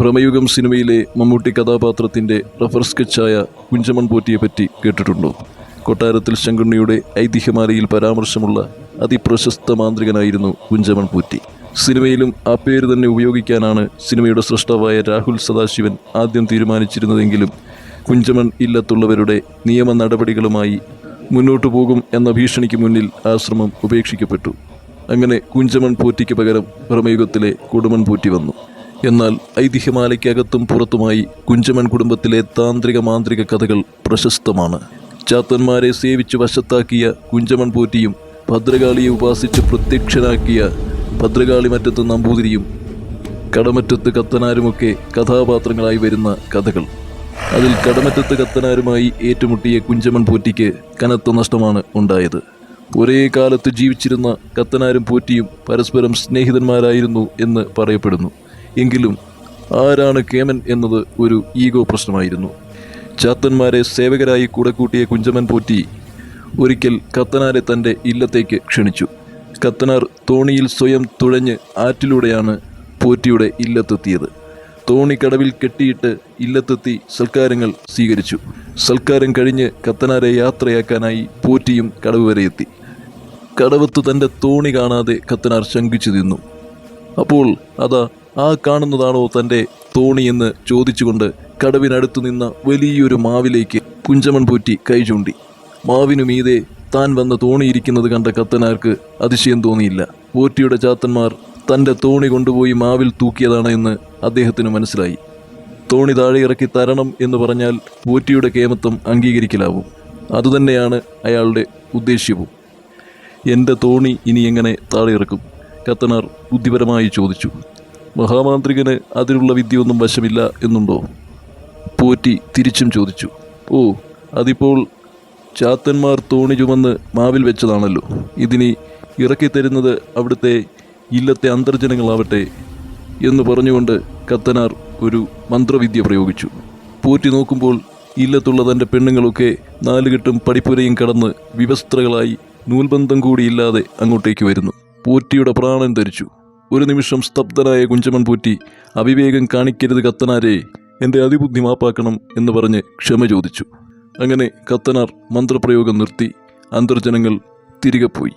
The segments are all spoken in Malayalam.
ഭ്രമയുഗം സിനിമയിലെ മമ്മൂട്ടി കഥാപാത്രത്തിന്റെ റഫർ സ്കെച്ചായ കുഞ്ചമൺ പോറ്റിയെ പറ്റി കേട്ടിട്ടുണ്ടോ? കൊട്ടാരത്തിൽ ശങ്കുണ്ണിയുടെ ഐതിഹ്യമാലയിൽ പരാമർശമുള്ള അതിപ്രശസ്ത മാന്ത്രികനായിരുന്നു കുഞ്ചമൺ പോറ്റി. സിനിമയിലും ആ പേര് തന്നെ ഉപയോഗിക്കാനാണ് സിനിമയുടെ സൃഷ്ടാവായ രാഹുൽ സദാശിവൻ ആദ്യം തീരുമാനിച്ചിരുന്നതെങ്കിലും കുഞ്ചമൺ ഇല്ലത്തുള്ളവരുടെ നിയമ നടപടികളുമായി മുന്നോട്ടു പോകും എന്ന ഭീഷണിക്ക് മുന്നിൽ ആശ്രമം ഉപേക്ഷിക്കപ്പെട്ടു. അങ്ങനെ കുഞ്ചമൺ പോറ്റിക്ക് പകരം പ്രമയുഗത്തിലെ കൊടുമൺ പോറ്റി വന്നു. എന്നാൽ ഐതിഹ്യമാലയ്ക്കകത്തും പുറത്തുമായി കുഞ്ചമൻ കുടുംബത്തിലെ താന്ത്രിക മാന്ത്രിക കഥകൾ പ്രശസ്തമാണ്. ചാത്തന്മാരെ സേവിച്ച് വശത്താക്കിയ കുഞ്ചമൺ പോറ്റിയും ഭദ്രകാളിയെ ഉപാസിച്ച് പ്രത്യക്ഷനാക്കിയ ഭദ്രകാളി മറ്റത്ത് നമ്പൂതിരിയും കടമറ്റത്ത് കത്തനാരുമൊക്കെ കഥാപാത്രങ്ങളായി വരുന്ന കഥകൾ. അതിൽ കടമറ്റത്ത് കത്തനാരുമായി ഏറ്റുമുട്ടിയ കുഞ്ചമൺ പോറ്റിക്ക് കനത്ത നഷ്ടമാണ് ഉണ്ടായത്. ഒരേ കാലത്ത് ജീവിച്ചിരുന്ന കത്തനാരും പോറ്റിയും പരസ്പരം സ്നേഹിതന്മാരായിരുന്നു എന്ന് പറയപ്പെടുന്നു. എങ്കിലും ആരാണ് കേമൻ എന്നത് ഒരു ഈഗോ പ്രശ്നമായിരുന്നു. ചാത്തന്മാരെ സേവകരായി കൂടെ കൂട്ടിയ കുഞ്ചമൻ പോറ്റി ഒരിക്കൽ കത്തനാരെ തന്റെ ഇല്ലത്തേക്ക് ക്ഷണിച്ചു. കത്തനാർ തോണിയിൽ സ്വയം തുഴഞ്ഞ് ആറ്റിലൂടെയാണ് പോറ്റിയുടെ ഇല്ലത്തെത്തിയത്. തോണി കടവിൽ കെട്ടിയിട്ട് ഇല്ലത്തെത്തി സൽക്കാരങ്ങൾ സ്വീകരിച്ചു. സൽക്കാരം കഴിഞ്ഞ് കത്തനാരെ യാത്രയാക്കാനായി പോറ്റിയും കടവ് വരെ എത്തി. കടവത്ത് തന്റെ തോണി കാണാതെ കത്തനാർ ശങ്കിച്ചു നിന്നു. അപ്പോൾ അതാ ആ കാണുന്നതാണോ തന്റെ തോണിയെന്ന് ചോദിച്ചുകൊണ്ട് കടവിനടുത്തു നിന്ന വലിയൊരു മാവിലേക്ക് കുഞ്ചമൺ പൂറ്റി കൈ ചൂണ്ടി. മാവിനു മീതെ താൻ വന്ന് തോണിയിരിക്കുന്നത് കണ്ട കത്തനാർക്ക് അതിശയം തോന്നിയില്ല. പോറ്റിയുടെ ചാത്തന്മാർ തന്റെ തോണി കൊണ്ടുപോയി മാവിൽ തൂക്കിയതാണ് എന്ന് അദ്ദേഹത്തിന് മനസ്സിലായി. തോണി താഴെ ഇറക്കി തരണം എന്ന് പറഞ്ഞാൽ പോറ്റിയുടെ കേമത്വം അംഗീകരിക്കലാവും. അതുതന്നെയാണ് അയാളുടെ ഉദ്ദേശ്യവും. എന്റെ തോണി ഇനി എങ്ങനെ താഴെ ഇറക്കും? കത്തനാർ ബുദ്ധിപരമായി ചോദിച്ചു. മഹാമാന്ത്രികന് അതിനുള്ള വിദ്യയൊന്നും വശമില്ല എന്നുണ്ടോ? പോറ്റി തിരിച്ചും ചോദിച്ചു. ഓ അതിപ്പോൾ ചാത്തന്മാർ തോണി ചുമന്ന് മാവിൽ വെച്ചതാണല്ലോ. ഇതിനി ഇറക്കിത്തരുന്നത് അവിടുത്തെ ഇല്ലത്തെ അന്തർജനങ്ങളാവട്ടെ എന്ന് പറഞ്ഞുകൊണ്ട് കത്തനാർ ഒരു മന്ത്രവിദ്യ പ്രയോഗിച്ചു. പോറ്റി നോക്കുമ്പോൾ ഇല്ലത്തുള്ള തന്റെ പെണ്ണുങ്ങളൊക്കെ നാലുകെട്ടും പടിപ്പുരയും കടന്ന് വിവസ്ത്രകളായി നൂൽബന്ധം കൂടിയില്ലാതെ അങ്ങോട്ടേക്ക് വരുന്നു. പോറ്റിയുടെ പ്രാണൻ ധരിച്ചു. ഒരു നിമിഷം സ്തബ്ധനായ കുഞ്ചമൺ പൂറ്റി അവിവേകം കാണിക്കരുത് കത്തനാരെ എന്റെ അതിബുദ്ധി മാപ്പാക്കണം എന്ന് പറഞ്ഞ് ക്ഷമ ചോദിച്ചു. അങ്ങനെ കത്തനാർ മന്ത്രപ്രയോഗം നിർത്തി അന്തർജനങ്ങൾ തിരികെ പോയി.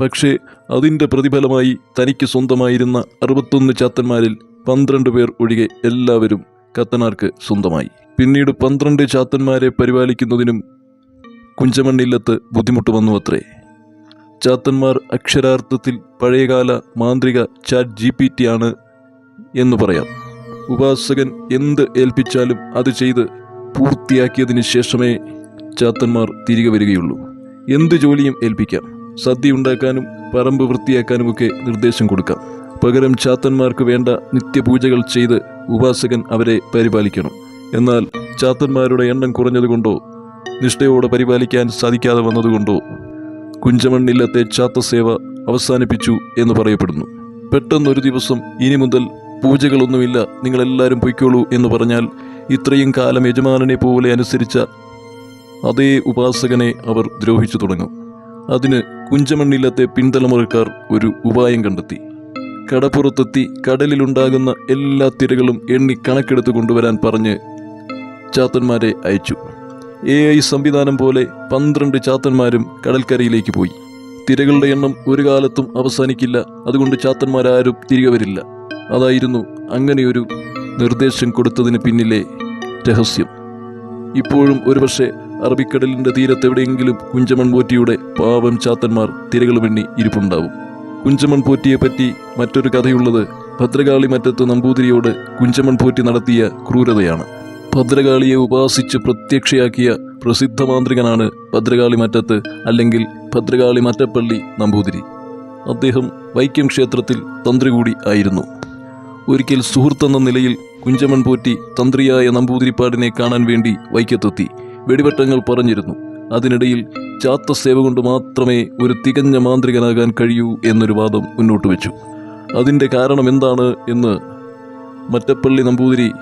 പക്ഷേ അതിന്റെ പ്രതിഫലമായി തനിക്ക് സ്വന്തമായിരുന്ന അറുപത്തൊന്ന് ചാത്തന്മാരിൽ പന്ത്രണ്ട് പേർ ഒഴികെ എല്ലാവരും കത്തനാർക്ക് സ്വന്തമായി. പിന്നീട് പന്ത്രണ്ട് ചാത്തന്മാരെ പരിപാലിക്കുന്നതിനും കുഞ്ചമണ്ണില്ലത്ത് ബുദ്ധിമുട്ട് വന്നു അത്രേ ചാത്തന്മാർ അക്ഷരാർത്ഥത്തിൽ പഴയകാല മാന്ത്രിക ചാറ്റ് ജി പി ടി ആണ് എന്ന് പറയാം. ഉപാസകൻ എന്ത് ഏൽപ്പിച്ചാലും അത് ചെയ്ത് പൂർത്തിയാക്കിയതിന് ശേഷമേ ചാത്തന്മാർ തിരികെ വരികയുള്ളൂ. എന്ത് ജോലിയും ഏൽപ്പിക്കാം. സദ്യ ഉണ്ടാക്കാനും പറമ്പ് വൃത്തിയാക്കാനുമൊക്കെ നിർദ്ദേശം കൊടുക്കാം. പകരം ചാത്തന്മാർക്ക് വേണ്ട നിത്യപൂജകൾ ചെയ്ത് ഉപാസകൻ അവരെ പരിപാലിക്കണം. എന്നാൽ ചാത്തന്മാരുടെ എണ്ണം കുറഞ്ഞതുകൊണ്ടോ നിഷ്ഠയോടെ പരിപാലിക്കാൻ സാധിക്കാതെ വന്നതുകൊണ്ടോ കുഞ്ചമണ്ണില്ലത്തെ സേവ അവസാനിപ്പിച്ചു എന്ന് പറയപ്പെടുന്നു. പെട്ടെന്നൊരു ദിവസം ഇനി മുതൽ പൂജകളൊന്നുമില്ല നിങ്ങളെല്ലാവരും പൊയ്ക്കോളൂ എന്ന് പറഞ്ഞാൽ ഇത്രയും കാലം യജമാനനെ പോലെ അനുസരിച്ച അതേ ഉപാസകനെ അവർ ദ്രോഹിച്ചു തുടങ്ങും. അതിന് കുഞ്ചമണ്ണില്ലത്തെ പിൻതലമുറക്കാർ ഒരു ഉപായം കണ്ടെത്തി. കടപ്പുറത്തെത്തി കടലിലുണ്ടാകുന്ന എല്ലാ തിരകളും എണ്ണി കണക്കെടുത്ത് കൊണ്ടുവരാൻ പറഞ്ഞ് ചാത്തന്മാരെ അയച്ചു. എ ഐ സംവിധാനം പോലെ പന്ത്രണ്ട് ചാത്തന്മാരും കടൽക്കരയിലേക്ക് പോയി. തിരകളുടെ എണ്ണം ഒരു കാലത്തും അവസാനിക്കില്ല. അതുകൊണ്ട് ചാത്തന്മാരാരും തിരികെ വരില്ല. അതായിരുന്നു അങ്ങനെയൊരു നിർദ്ദേശം കൊടുത്തതിന് പിന്നിലെ രഹസ്യം. ഇപ്പോഴും ഒരുപക്ഷെ അറബിക്കടലിന്റെ തീരത്തെവിടെയെങ്കിലും കുഞ്ചമൺ പോറ്റിയുടെ പാവം ചാത്തന്മാർ തിരകൾ വെണ്ണി ഇരിപ്പുണ്ടാവും. കുഞ്ചമൺ പോറ്റിയെ പറ്റി മറ്റൊരു കഥയുള്ളത് ഭദ്രകാളി മറ്റത്ത് നമ്പൂതിരിയോട് കുഞ്ചമൺ പോറ്റി നടത്തിയ ക്രൂരതയാണ്. ഭദ്രകാളിയെ ഉപാസിച്ച് പ്രത്യക്ഷയാക്കിയ പ്രസിദ്ധ മാന്ത്രികനാണ് ഭദ്രകാളി മറ്റത്ത് അല്ലെങ്കിൽ ഭദ്രകാളി മറ്റപ്പള്ളി നമ്പൂതിരി. അദ്ദേഹം വൈക്കം ക്ഷേത്രത്തിൽ തന്ത്രി കൂടി ആയിരുന്നു. ഒരിക്കൽ സുഹൃത്തെന്ന നിലയിൽ കുഞ്ചമൺ പോറ്റി തന്ത്രിയായ നമ്പൂതിരിപ്പാടിനെ കാണാൻ വേണ്ടി വൈക്കത്തെത്തി. വെടിവട്ടങ്ങൾ പറഞ്ഞിരുന്നു. അതിനിടയിൽ ചാത്ത സേവ കൊണ്ട് മാത്രമേ ഒരു തികഞ്ഞ മാന്ത്രികനാകാൻ കഴിയൂ എന്നൊരു വാദം മുന്നോട്ട് വെച്ചു അതിന്റെ കാരണം എന്താണ് എന്ന് മറ്റപ്പള്ളി നമ്പൂതിരി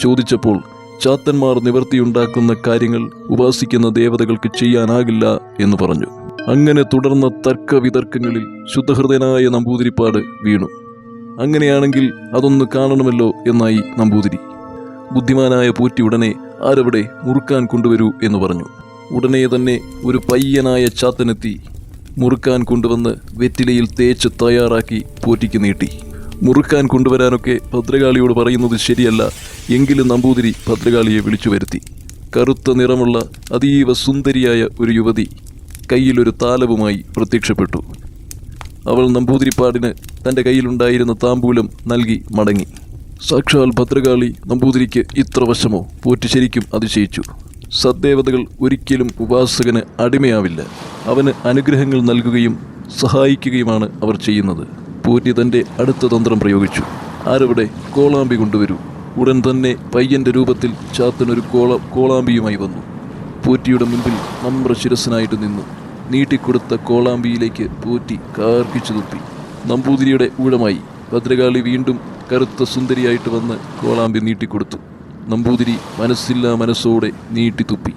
ചോദിച്ചപ്പോൾ ചാത്തന്മാർ നിവർത്തിയുണ്ടാക്കുന്ന കാര്യങ്ങൾ ഉപാസിക്കുന്ന ദേവതകൾക്ക് ചെയ്യാനാകില്ല എന്ന് പറഞ്ഞു. അങ്ങനെ തുടർന്ന തർക്ക വിതർക്കങ്ങളിൽ ശുദ്ധഹൃദയനായ നമ്പൂതിരിപ്പാട് വീണു. അങ്ങനെയാണെങ്കിൽ അതൊന്ന് കാണണമല്ലോ എന്നായി നമ്പൂതിരി. ബുദ്ധിമാനായ പോറ്റി ഉടനെ ആരവിടെ മുറുക്കാൻ കൊണ്ടുവരൂ എന്ന് പറഞ്ഞു. ഉടനെ തന്നെ ഒരു പയ്യനായ ചാത്തനെത്തി മുറുക്കാൻ കൊണ്ടുവന്ന് വെറ്റിലയിൽ തേച്ച് തയ്യാറാക്കി പോറ്റിക്ക് നീട്ടി. മുറുക്കാൻ കൊണ്ടുവരാനൊക്കെ ഭദ്രകാളിയോട് പറയുന്നത് ശരിയല്ല എങ്കിലും നമ്പൂതിരി ഭദ്രകാളിയെ വിളിച്ചു വരുത്തി. കറുത്ത നിറമുള്ള അതീവ സുന്ദരിയായ ഒരു യുവതി കയ്യിലൊരു താലവുമായി പ്രത്യക്ഷപ്പെട്ടു. അവൾ നമ്പൂതിരിപ്പാടിന് തന്റെ കയ്യിലുണ്ടായിരുന്ന താമ്പൂലം നൽകി മടങ്ങി. സാക്ഷാൽ ഭദ്രകാളി നമ്പൂതിരിക്ക് ഇത്ര വശമോ പോറ്റി ശരിക്കും അതിശയിച്ചു. സദ്ദേവതകൾ ഒരിക്കലും ഉപാസകന് അടിമയാവില്ല. അവന് അനുഗ്രഹങ്ങൾ നൽകുകയും സഹായിക്കുകയുമാണ് അവർ ചെയ്യുന്നത്. പോറ്റി തന്റെ അടുത്ത തന്ത്രം പ്രയോഗിച്ചു. ആരവിടെ കോളാമ്പി കൊണ്ടുവരൂ. ഉടൻ തന്നെ പയ്യന്റെ രൂപത്തിൽ ചാത്തനൊരു കോള കോളാമ്പിയുമായി വന്നു. പൂറ്റിയുടെ മുൻപിൽ നമ്ര ശിരസ്സനായിട്ട് നിന്നു. നീട്ടിക്കൊടുത്ത കോളാമ്പിയിലേക്ക് പൂറ്റി കാർക്കിച്ചു തുപ്പി. നമ്പൂതിരിയുടെ ഊഴമായി ഭദ്രകാളി വീണ്ടും കറുത്ത സുന്ദരിയായിട്ട് വന്ന് കോളാമ്പി നീട്ടിക്കൊടുത്തു. നമ്പൂതിരി മനസ്സില്ലാ മനസ്സോടെ നീട്ടിത്തുപ്പി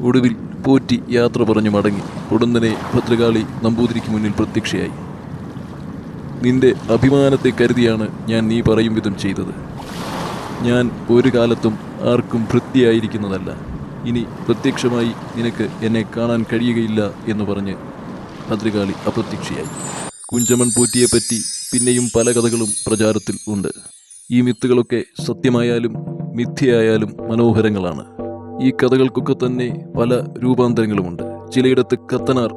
ഒടുവിൽ പോറ്റി യാത്ര പറഞ്ഞു മടങ്ങി. ഉടൻ തന്നെ ഭദ്രകാളി നമ്പൂതിരിക്ക് മുന്നിൽ പ്രത്യക്ഷയായി. നിന്റെ അഭിമാനത്തെ കരുതിയാണ് ഞാൻ നീ പറയും വിധം ചെയ്തത്. ഞാൻ ഒരു കാലത്തും ആർക്കും ഭൃത്തിയായിരിക്കുന്നതല്ല ഇനി പ്രത്യക്ഷമായി നിനക്ക് എന്നെ കാണാൻ കഴിയുകയില്ല എന്ന് പറഞ്ഞ് ഭദ്രകാളി അപ്രത്യക്ഷയായി. കുഞ്ചമൺ പൂറ്റിയെപ്പറ്റി പിന്നെയും പല കഥകളും പ്രചാരത്തിൽ ഉണ്ട്. ഈ മിത്തുകളൊക്കെ സത്യമായാലും മിഥ്യയായാലും മനോഹരങ്ങളാണ്. ഈ കഥകൾക്കൊക്കെ തന്നെ പല രൂപാന്തരങ്ങളുമുണ്ട്. ചിലയിടത്ത് കത്തനാർ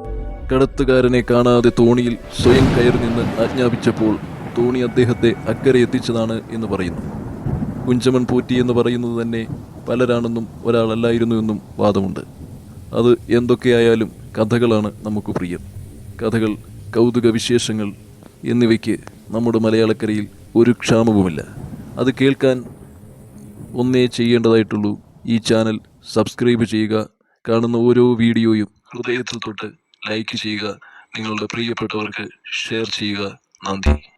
കടത്തുകാരനെ കാണാതെ തോണിയിൽ സ്വയം കയറി നിന്ന് ആജ്ഞാപിച്ചപ്പോൾ തോണി അദ്ദേഹത്തെ അക്കരെ എത്തിച്ചതാണ് എന്ന് പറയുന്നു. കുഞ്ചമൻ പോറ്റി എന്ന് പറയുന്നത് തന്നെ പലരാണെന്നും ഒരാളല്ലായിരുന്നു എന്നും വാദമുണ്ട്. അത് എന്തൊക്കെയായാലും കഥകളാണ് നമുക്ക് പ്രിയം. കഥകൾ കൗതുക വിശേഷങ്ങൾ എന്നിവയ്ക്ക് നമ്മുടെ മലയാളക്കരയിൽ ഒരു ക്ഷാമവുമില്ല. അത് കേൾക്കാൻ ഒന്നേ ചെയ്യേണ്ടതായിട്ടുള്ളൂ. ഈ ചാനൽ സബ്സ്ക്രൈബ് ചെയ്യുക. കാണുന്ന ഓരോ വീഡിയോയും ഹൃദയത്തിൽ തൊട്ട് ലൈക്ക് ചെയ്യുക. നിങ്ങളുടെ പ്രിയപ്പെട്ടവർക്ക് ഷെയർ ചെയ്യുക. നന്ദി.